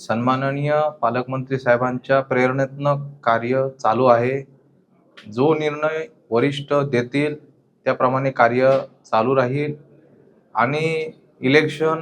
सन्माननीय पालकमंत्री साहेबांच्या प्रेरणेतनं कार्य चालू आहे. जो निर्णय वरिष्ठ देतील त्याप्रमाणे कार्य चालू राहील. आणि इलेक्शन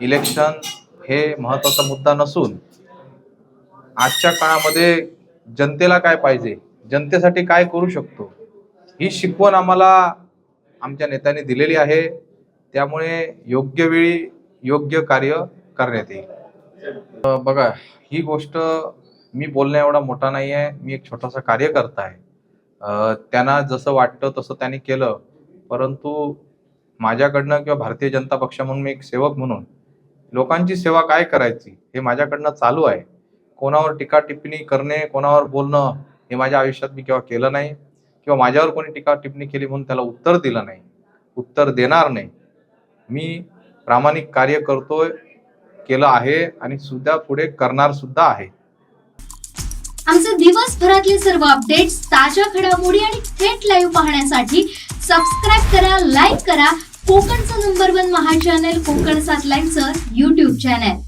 इलेक्शन हे महत्त्वाचा मुद्दा नसून आजच्या काळामध्ये जनतेला काय पाहिजे? जनतेसाठी काय करू शकतो? ही शिकवण आम्हाला आमच्या नेत्यांनी दिलेली आहे. त्यामुळे योग्य वेळी योग्य कार्य करण्यात येईल. बघा ही गोष्ट मी बोलण्या एवढा मोठा नाही आहे मी एक छोटासा कार्यकर्ता आहे. त्यांना जसं वाटतं तसं त्यांनी केलं. परंतु माझ्याकडनं किंवा भारतीय जनता पक्ष म्हणून मी एक सेवक म्हणून लोकांची सेवा काय करायची हे माझ्याकडनं चालू आहे. कोणावर टीका टिप्पणी करणे कोणावर बोलणं हे माझ्या आयुष्यात मी केव्हा केलं नाही किंवा माझ्यावर कोणी टीका टिप्पणी केली म्हणून त्याला उत्तर दिलं नाही उत्तर देणार नाही. मी प्रामाणिक कार्य करतोय. केलं आहे आणि सुद्धा पुढे करणार सुद्धा आहे. आमचे दिवसभरातले सर्व अपडेट्स ताज्या घडामोडी आणि थेट लाईव्ह पाहण्यासाठी सबस्क्राईब करा लाईक करा. कोकणचं नंबर वन महा चॅनल कोकण सात लाईव्हचं युट्यूब चॅनल